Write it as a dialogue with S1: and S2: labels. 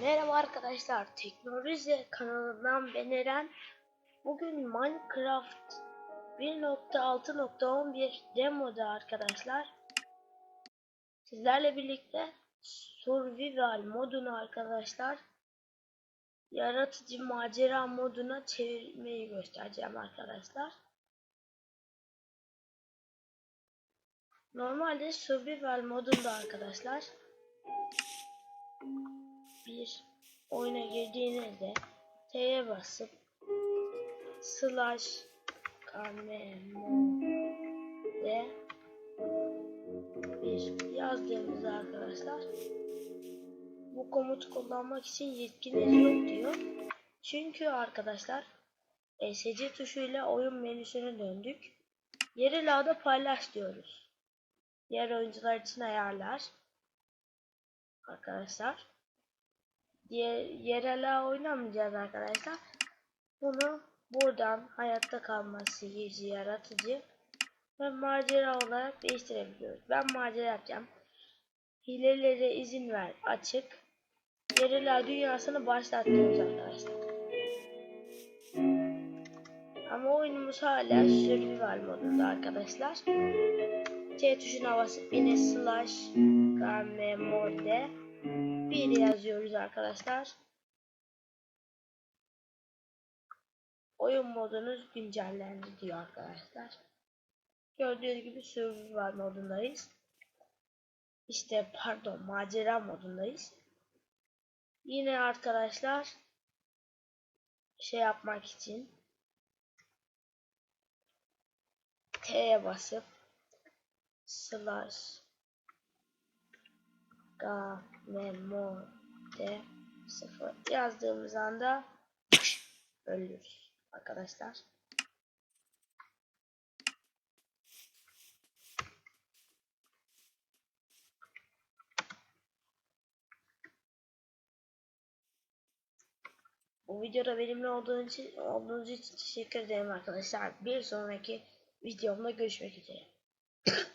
S1: Merhaba arkadaşlar, Teknoloji kanalından ben Eren. Bugün Minecraft 1.6.11 demoda arkadaşlar. Sizlerle birlikte Survival modunu arkadaşlar yaratıcı macera moduna çevirmeyi göstereceğim arkadaşlar. Normalde Survival modunda arkadaşlar bir oyuna girdiğinizde T'ye basıp slash kmmo ve bir yazdığımızda arkadaşlar bu komutu kullanmak için yetkiniz yok diyor. Çünkü arkadaşlar ESC tuşuyla oyun menüsüne döndük. Yeri lağda paylaş diyoruz. Diğer oyuncular için ayarlar. Arkadaşlar diye yerel oynamayacağız arkadaşlar. Bunu buradan hayatta kalma sihirci yaratıcı ve macera olarak değiştirebiliyoruz. Ben macera yapacağım. Hilelere izin ver açık. Yerel dünyasını başlat diyoruz arkadaşlar. Ama oyunumuz hala survival modunda arkadaşlar. C tuşuna basıp yine slash km mode bir yazıyoruz arkadaşlar. Oyun modunuz güncellendi diyor arkadaşlar. Gördüğünüz gibi survival modundayız. İşte pardon macera modundayız. Yine arkadaşlar şey yapmak için T'ye basıp slash Gamemode 0 yazdığımız anda ölürüz arkadaşlar. Bu videoda benimle olduğunuz için, olduğunuz için teşekkür ederim arkadaşlar. Bir sonraki videomda görüşmek üzere.